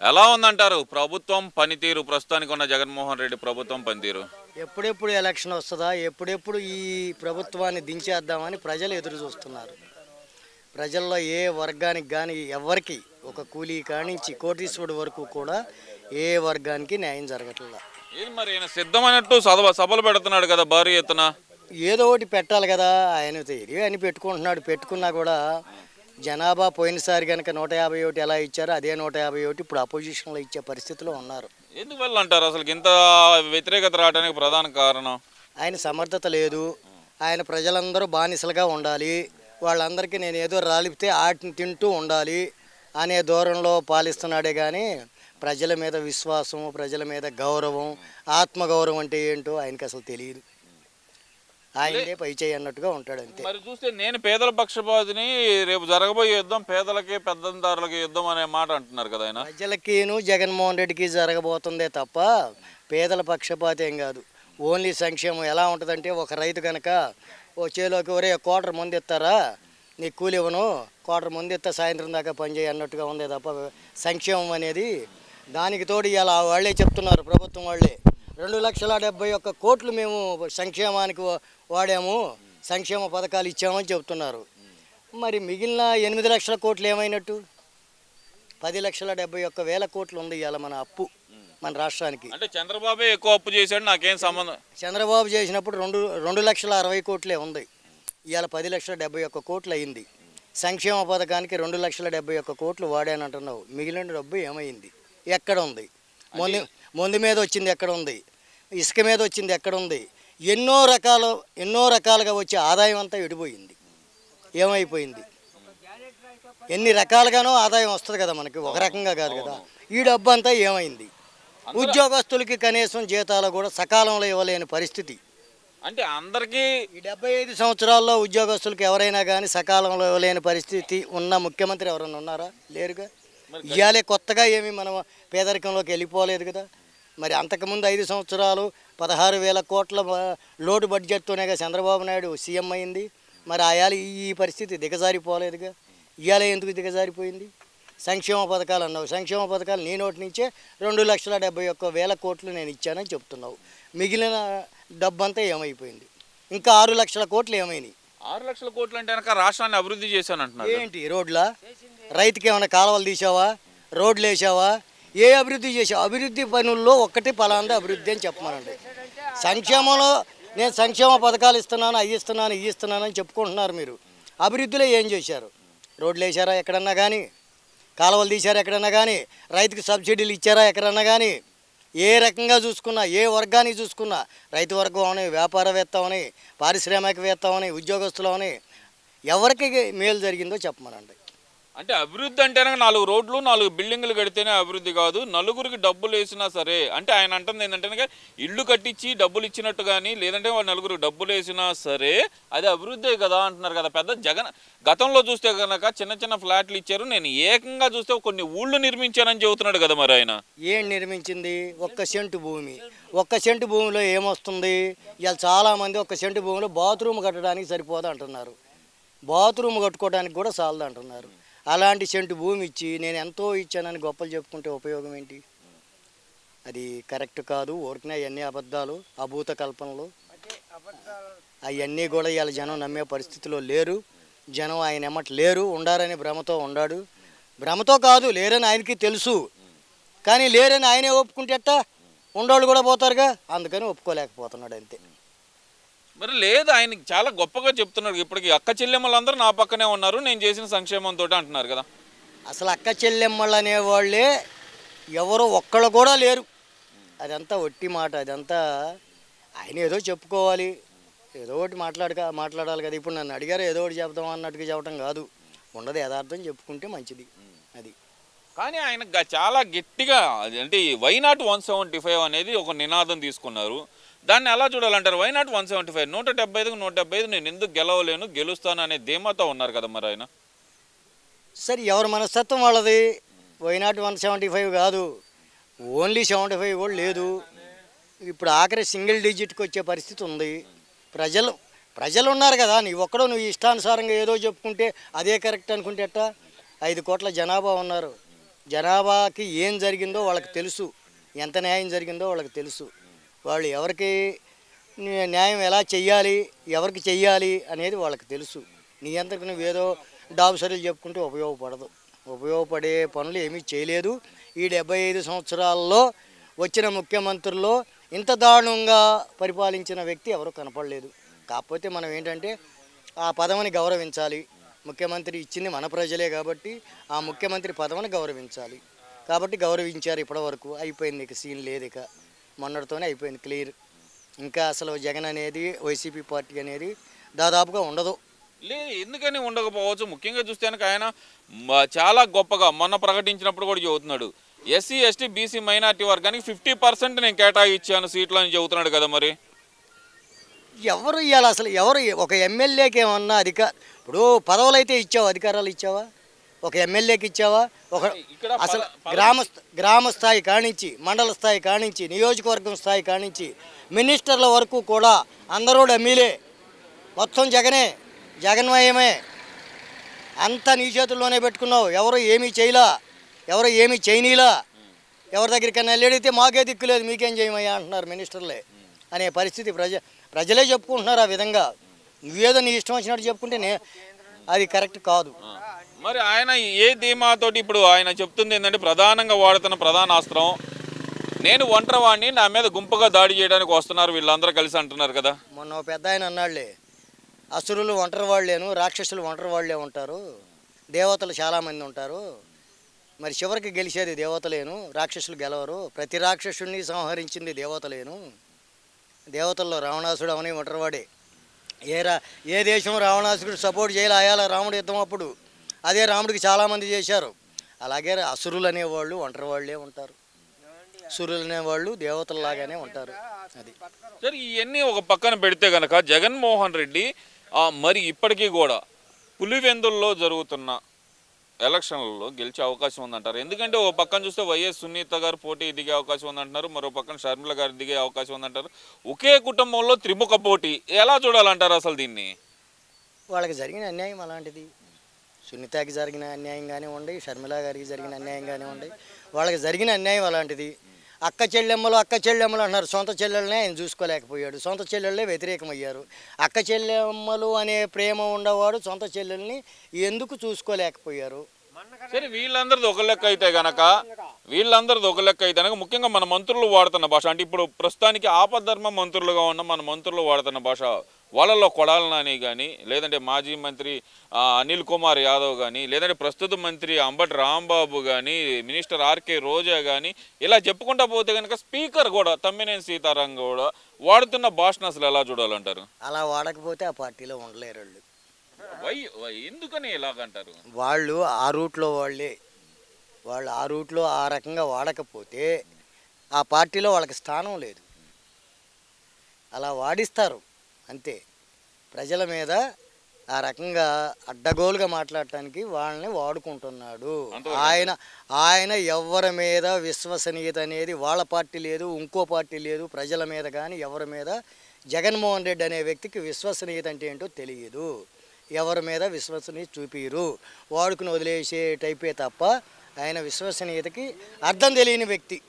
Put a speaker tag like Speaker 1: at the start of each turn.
Speaker 1: ఎలా ఉందంటారు? ప్రభుత్వం పనితీరు ప్రస్తుతానికి ఉన్న జగన్మోహన్ రెడ్డి ప్రభుత్వం పనితీరు?
Speaker 2: ఎప్పుడెప్పుడు ఎలక్షన్ వస్తుందా? ఎప్పుడెప్పుడు ఈ ప్రభుత్వాన్ని దించేద్దామని ప్రజలు ఎదురు చూస్తున్నారు. ప్రజల్లో ఏ వర్గానికి కానీ ఎవరికి ఒక కూలీ కానించి కోటీశ్వరుడు వరకు కూడా ఏ వర్గానికి న్యాయం జరగట్లేదు
Speaker 1: ఏది మరి ఈయన సిద్ధమైనట్టు సభ సభలు పెడుతున్నాడు కదా భారీ ఎత్తున?
Speaker 2: ఏదో ఒకటి పెట్టాలి కదా ఆయన తెలివి అని పెట్టుకుంటున్నాడు. పెట్టుకున్నా కూడా జనాభా పోయినసారి కనుక నూట యాభై ఒకటి ఎలా ఇచ్చారో అదే నూట యాభై ఒకటి ఇప్పుడు అపోజిషన్లో ఇచ్చే పరిస్థితిలో ఉన్నారు.
Speaker 1: ఎందువల్ల అంటారు అసలు ఇంత వ్యతిరేకత రావడానికి ప్రధాన కారణం?
Speaker 2: ఆయన సమర్థత లేదు. ఆయన ప్రజలందరూ బానిసలుగా ఉండాలి. వాళ్ళందరికీ నేను ఏదో రాలిపితే ఆటిని తింటూ ఉండాలి అనే దూరంలో పాలిస్తున్నాడే కానీ ప్రజల మీద విశ్వాసం ప్రజల మీద గౌరవం ఆత్మగౌరవం అంటే ఏంటో ఆయనకి అసలు తెలియదు. ఆయనే పై చేయి అన్నట్టుగా ఉంటాడు అంతే
Speaker 1: మరి చూస్తే నేను పేదల పక్షపాతిని రేపు జరగబోయే యుద్ధం పేదలకి పెద్దందారులకి యుద్ధం అనే మాట అంటున్నారు కదా ఆయన.
Speaker 2: ప్రజలకిను జగన్మోహన్ రెడ్డికి జరగబోతుందే తప్ప పేదల పక్షపాతి ఏం కాదు. ఓన్లీ సంక్షేమం ఎలా ఉంటుందంటే ఒక రైతు కనుక ఓ చేలోకి ఒరే కోటర్ ముందు ఇస్తారా నీ కూలి ఇవ్వను కోటర్ ముందు ఇస్తా సాయంత్రం దాకా పనిచేయి అన్నట్టుగా ఉందే తప్ప సంక్షేమం అనేది దానికి తోడు ఇలా వాళ్ళే చెప్తున్నారు ప్రభుత్వం వాళ్ళే. రెండు లక్షల డెబ్బై ఒక్క కోట్లు మేము సంక్షేమానికి వాడాము. సంక్షేమ పథకాలు ఇచ్చామని చెప్తున్నారు. మరి మిగిలిన ఎనిమిది లక్షల కోట్లు ఏమైనట్టు? పది లక్షల డెబ్బై ఒక్క వేల కోట్లు ఉంది ఇవాళ మన అప్పు మన రాష్ట్రానికి.
Speaker 1: అంటే చంద్రబాబే ఎక్కువ అప్పు చేశాడు నాకేం సంబంధం?
Speaker 2: చంద్రబాబు చేసినప్పుడు రెండు రెండు లక్షల అరవై కోట్లే ఉంది. ఇవాళ పది లక్షల డెబ్బై ఒక్క కోట్లు అయింది. సంక్షేమ పథకానికి రెండు లక్షల డెబ్బై ఒక్క కోట్లు వాడానంటున్నావు. మిగిలిన డబ్బు ఏమైంది? ఎక్కడ ఉంది? ముందు ముందు మీద వచ్చింది ఎక్కడ ఉంది? ఇసుక మీద వచ్చింది ఎక్కడ ఉంది? ఎన్నో రకాల ఎన్నో రకాలుగా వచ్చే ఆదాయం అంతా విడిపోయింది. ఏమైపోయింది? ఎన్ని రకాలుగానో ఆదాయం వస్తుంది కదా మనకి ఒక రకంగా కాదు కదా. ఈ డబ్బు అంతా ఏమైంది ఉద్యోగస్తులకి కనీసం జీతాలు కూడా సకాలంలో ఇవ్వలేని పరిస్థితి.
Speaker 1: అంటే అందరికీ
Speaker 2: ఈ డెబ్బై ఐదు సంవత్సరాల్లో ఉద్యోగస్తులకు ఎవరైనా కానీ సకాలంలో ఇవ్వలేని పరిస్థితి ఉన్న ముఖ్యమంత్రి ఎవరైనా ఉన్నారా? లేరుగా? ఇవాళే కొత్తగా ఏమి మనం పేదరికంలోకి వెళ్ళిపోలేదు కదా. మరి అంతకుముందు ఐదు సంవత్సరాలు పదహారు వేల కోట్ల లోటు బడ్జెట్తోనేగా చంద్రబాబు నాయుడు సీఎం అయింది. మరి ఆయాల ఈ పరిస్థితి దిగజారిపోలేదుగా. ఇవాళ ఎందుకు దిగజారిపోయింది? సంక్షేమ పథకాలు అన్నావు. సంక్షేమ పథకాలు నీ నోటి నుంచే రెండు లక్షల డెబ్బై ఒక్క వేల కోట్లు నేను ఇచ్చానని చెప్తున్నావు. మిగిలిన డబ్బంతా ఏమైపోయింది? ఇంకా ఆరు లక్షల కోట్లు ఏమైనాయి?
Speaker 1: ఆరు లక్షల కోట్లు అంటే కనుక రాష్ట్రాన్ని అభివృద్ధి చేశాను అంటున్నారు.
Speaker 2: ఏంటి రోడ్ల? రైతుకి ఏమైనా కాలువలు తీసావా రోడ్లు వేసావా ఏ అభివృద్ధి చేసావు అభివృద్ధి పనుల్లో ఒక్కటి పలాంది అభివృద్ధి అని చెప్పమనండి. సంక్షేమంలో నేను సంక్షేమ పథకాలు ఇస్తున్నాను అవి ఇస్తున్నాను ఇవి ఇస్తున్నాను అని చెప్పుకుంటున్నారు మీరు. అభివృద్ధిలో ఏం చేశారు? రోడ్లు వేసారా ఎక్కడన్నా కానీ కాలువలు తీశారా ఎక్కడన్నా కానీ రైతుకి సబ్సిడీలు ఇచ్చారా ఎక్కడన్నా కానీ ఏ రకంగా చూసుకున్నా ఏ వర్గానికి చూసుకున్నా రైతు వర్గం అని వ్యాపారవేత్త అని పారిశ్రామికవేత్త అని ఉద్యోగస్తులు అని ఎవరికి మేలు జరిగిందో చెప్పమనండి.
Speaker 1: అంటే అభివృద్ధి అంటే నాలుగు రోడ్లు నాలుగు బిల్డింగ్లు కడితేనే అభివృద్ధి కాదు. నలుగురికి డబ్బులు వేసినా సరే అంటే ఆయన అంటుంది ఏంటంటే ఇల్లు కట్టించి డబ్బులు ఇచ్చినట్టు కానీ లేదంటే వాళ్ళు నలుగురికి డబ్బులు వేసినా సరే అది అభివృద్ధే కదా అంటున్నారు కదా. పెద్ద జగన్ గతంలో చూస్తే కనుక చిన్న చిన్న ఫ్లాట్లు ఇచ్చారు. నేను ఏకంగా చూస్తే కొన్ని ఊళ్ళు నిర్మించానని చెబుతున్నాడు కదా మరి ఆయన.
Speaker 2: ఏం నిర్మించింది? ఒక్క సెంటు భూమి. ఒక్క సెంటు భూమిలో ఏమొస్తుంది? ఇలా చాలామంది ఒక్క సెంటు భూమిలో బాత్రూమ్ కట్టడానికి సరిపోదు అంటున్నారు బాత్రూమ్ కట్టుకోవడానికి కూడా చాలదు అంటున్నారు అలాంటి సెంటు భూమి ఇచ్చి నేను ఎంతో ఇచ్చానని గొప్పలు చెప్పుకుంటే ఉపయోగం ఏంటి? అది కరెక్ట్ కాదు. ఊరికనే అవన్నీ అబద్ధాలు అభూత కల్పనలు. అవన్నీ కూడా ఇవాళ జనం నమ్మే పరిస్థితిలో లేరు. జనం ఆయన ఎమ్మట లేరు ఉండారని భ్రమతో ఉండాడు. భ్రమతో కాదు లేరని ఆయనకి తెలుసు. కానీ లేరని ఆయనే ఒప్పుకుంటే ఎట్టా? ఉండోళ్ళు కూడా పోతారుగా. అందుకని ఒప్పుకోలేకపోతున్నాడు అంతే.
Speaker 1: మరి లేదు ఆయన చాలా గొప్పగా చెప్తున్నాడు. ఇప్పటికి అక్క చెల్లెమ్మలందరూ నా పక్కనే ఉన్నారు నేను చేసిన సంక్షేమంతో అంటున్నారు కదా.
Speaker 2: అసలు అక్క చెల్లెమ్మళ్ళు అనేవాళ్ళే ఎవరు ఒక్కళ్ళు కూడా లేరు. అదంతా ఒట్టి మాట అదంతా ఆయన ఏదో చెప్పుకోవాలి. ఏదో ఒకటి మాట్లాడక మాట్లాడాలి కదా. ఇప్పుడు నన్ను అడిగారు ఏదో ఒకటి చెప్తాం అన్నట్టుగా చెప్పడం కాదు. ఉండదు యథార్థం చెప్పుకుంటే మంచిది. అది.
Speaker 1: కానీ ఆయన చాలా గట్టిగా అది అంటే వైనాట్ వన్ సెవెంటీ ఫైవ్ అనేది ఒక నినాదం తీసుకున్నారు. దాన్ని ఎలా చూడాలంటారు? Why not one seventy five నూట డెబ్బై ఐదుకు నూట డెబ్బై ఐదు నేను ఎందుకు గెలవలేను గెలుస్తాను అనే ధీమాతో ఉన్నారు కదా మరి ఆయన.
Speaker 2: సరే ఎవరి మనస్తత్వం వాళ్ళది? Why not one seventy five కాదు. ఓన్లీ సెవెంటీ ఫైవ్ కూడా లేదు. ఇప్పుడు ఆఖరి సింగిల్ డిజిట్కి వచ్చే పరిస్థితి ఉంది. ప్రజలు ప్రజలు ఉన్నారు కదా నీ ఒక్కడో నువ్వు ఇష్టానుసారంగా ఏదో చెప్పుకుంటే అదే కరెక్ట్ అనుకుంటే ఎట్టా? ఐదు కోట్ల జనాభా ఉన్నారు. జనాభాకి ఏం జరిగిందో వాళ్ళకి తెలుసు. ఎంత న్యాయం జరిగిందో వాళ్ళకి తెలుసు. వాళ్ళు ఎవరికి న్యాయం ఎలా చెయ్యాలి ఎవరికి చెయ్యాలి అనేది వాళ్ళకి తెలుసు. నీ అంతకు నువ్వేదో డాబుసరీలు చెప్పుకుంటే ఉపయోగపడదు. ఉపయోగపడే పనులు ఏమీ చేయలేదు. ఈ డెబ్బై ఐదు సంవత్సరాల్లో వచ్చిన ముఖ్యమంత్రుల్లో ఇంత దారుణంగా పరిపాలించిన వ్యక్తి ఎవరు కనపడలేదు. కాకపోతే మనం ఏంటంటే ఆ పదవిని గౌరవించాలి. ముఖ్యమంత్రి ఇచ్చింది మన ప్రజలే కాబట్టి ఆ ముఖ్యమంత్రి పదవిని గౌరవించాలి. కాబట్టి గౌరవించారు ఇప్పటివరకు. అయిపోయింది ఇక సీన్ లేదు ఇక మొన్నటితోనే అయిపోయింది క్లియర్. ఇంకా అసలు జగన్ అనేది వైసీపీ పార్టీ అనేది దాదాపుగా ఉండదు.
Speaker 1: లే ఎందుకని ఉండకపోవచ్చు? ముఖ్యంగా చూస్తే కనుక ఆయన చాలా గొప్పగా మొన్న ప్రకటించినప్పుడు కూడా చెబుతున్నాడు. ఎస్సీ ఎస్టీ బీసీ మైనార్టీ వర్గానికి ఫిఫ్టీ పర్సెంట్ నేను కేటాయించాను సీట్లు అని చెబుతున్నాడు కదా మరి.
Speaker 2: ఎవరు ఇవ్వాలి అసలు? ఎవరు? ఒక ఎమ్మెల్యేకి ఏమన్నా అధికార ఇప్పుడు పదవులు అయితే ఇచ్చావా? అధికారాలు ఇచ్చావా? ఒక ఎమ్మెల్యేకి ఇచ్చావా? ఒక అసలు గ్రామ గ్రామ స్థాయి కానించి మండల స్థాయి కానించి నియోజకవర్గం స్థాయి కానించి మినిస్టర్ల వరకు కూడా అందరూ డమ్మీలే మొత్తం జగనే జగన్మయమే. అంతా నీ చేతుల్లోనే పెట్టుకున్నావు. ఎవరు ఏమీ చేయలా ఎవరు ఏమీ చేయనీలా. ఎవరి దగ్గరికైనా వెళ్ళడితే మాకే దిక్కులేదు మీకేం చేయమయ్యా అంటున్నారు మినిస్టర్లే. అనే పరిస్థితి ప్రజ ప్రజలే చెప్పుకుంటున్నారు ఆ విధంగా. నువ్వేదో నీ ఇష్టం వచ్చినట్టు చెప్పుకుంటే నే అది కరెక్ట్ కాదు.
Speaker 1: మరి ఆయన ఏ ధీమాతోటి ఇప్పుడు ఆయన చెప్తుంది ఏంటంటే ప్రధానంగా వాడుతున్న ప్రధాన అస్త్రం నేను ఒంటరివాడిని నా మీద గుంపుగా దాడి చేయడానికి వస్తున్నారు వీళ్ళందరూ కలిసి అంటున్నారు కదా.
Speaker 2: మొన్న పెద్ద ఆయన అన్నాళ్ళే అసురులు ఒంటరి వాళ్ళేను రాక్షసులు ఒంటరి వాళ్ళే ఉంటారు దేవతలు చాలామంది ఉంటారు మరి చివరికి గెలిచేది దేవతలేను రాక్షసులు గెలవరు ప్రతి రాక్షసుడిని సంహరించింది దేవతలేను దేవతల్లో రావణాసుడు అవని ఒంటరివాడే. ఏ రా ఏ దేశం రావణాసుడు సపోర్ట్ చేయాలి అయాల రాముడు యుద్ధం అప్పుడు. అదే రాముడికి చాలామంది చేశారు. అలాగే అసురులు అనేవాళ్ళు ఒంటరి వాళ్ళే ఉంటారు. సురులు అనేవాళ్ళు దేవతల్లాగానే ఉంటారు. అది.
Speaker 1: సరే ఇవన్నీ ఒక పక్కన పెడితే గనక జగన్మోహన్ రెడ్డి మరి ఇప్పటికీ కూడా పులివెందుల్లో జరుగుతున్న ఎలక్షన్లలో గెలిచే అవకాశం ఉందంటారు. ఎందుకంటే ఓ పక్కన చూస్తే వైఎస్ సునీత గారు పోటీ దిగే అవకాశం ఉందంటున్నారు. మరో పక్కన షర్మిల గారు దిగే అవకాశం ఉందంటారు. ఒకే కుటుంబంలో త్రిముఖ పోటీ ఎలా చూడాలంటారు అసలు దీన్ని?
Speaker 2: వాళ్ళకి జరిగిన అన్యాయం అలాంటిది. సునీతకి జరిగిన అన్యాయం కానివ్వండి షర్మిల గారికి జరిగిన అన్యాయం కానివ్వండి వాళ్ళకి జరిగిన అన్యాయం అలాంటిది. అక్క చెల్లెమ్మలు అక్క చెల్లెమ్మలు అన్నారు. సొంత చెల్లెళ్ళనే ఆయన చూసుకోలేకపోయాడు. సొంత చెల్లెళ్ళే వ్యతిరేకమయ్యారు. అక్క చెల్లెమ్మలు అనే ప్రేమ ఉండేవాడు సొంత చెల్లెల్ని ఎందుకు చూసుకోలేకపోయారు?
Speaker 1: సరే వీళ్ళందరిది ఒక లెక్క అయితే గనక వీళ్ళందరిది ఒక లెక్క అయితే గనక ముఖ్యంగా మన మంత్రులు వాడుతున్న భాష అంటే ఇప్పుడు ప్రస్తుతానికి ఆపద్ధర్మ మంత్రులుగా ఉన్న మన మంత్రులు వాడుతున్న భాష వాళ్ళలో కొడాల నాని కానీ లేదంటే మాజీ మంత్రి అనిల్ కుమార్ యాదవ్ కానీ లేదంటే ప్రస్తుత మంత్రి అంబటి రాంబాబు కానీ మినిస్టర్ ఆర్కే రోజా కానీ ఇలా చెప్పుకుంటా పోతే కనుక స్పీకర్ కూడా తమ్మినేని సీతారాం కూడా వాడుతున్న భాషను అసలు ఎలా చూడాలంటారు?
Speaker 2: అలా వాడకపోతే ఆ పార్టీలో ఉండలేరు వాళ్ళు.
Speaker 1: వై వై ఎందుకని ఇలాగంటారు?
Speaker 2: వాళ్ళు ఆ రూట్లో వాళ్ళే. వాళ్ళు ఆ రూట్లో ఆ రకంగా వాడకపోతే ఆ పార్టీలో వాళ్ళకి స్థానం లేదు. అలా వాడిస్తారు అంతే. ప్రజల మీద ఆ రకంగా అడ్డగోలుగా మాట్లాడటానికి వాళ్ళని వాడుకుంటున్నాడు.
Speaker 1: అంతవరకు
Speaker 2: ఆయన ఆయన ఎవరి మీద విశ్వసనీయత అనేది వాళ్ళ పార్టీ లేదు ఇంకో పార్టీ లేదు ప్రజల మీద కానీ ఎవరి మీద జగన్మోహన్ రెడ్డి అనే వ్యక్తికి విశ్వసనీయత అంటే ఏంటో తెలియదు. ఎవరి మీద విశ్వసనీయత చూపిరు. వాడుకుని వదిలేసే టైపే తప్ప ఆయన విశ్వసనీయతకి అర్థం తెలియని వ్యక్తి.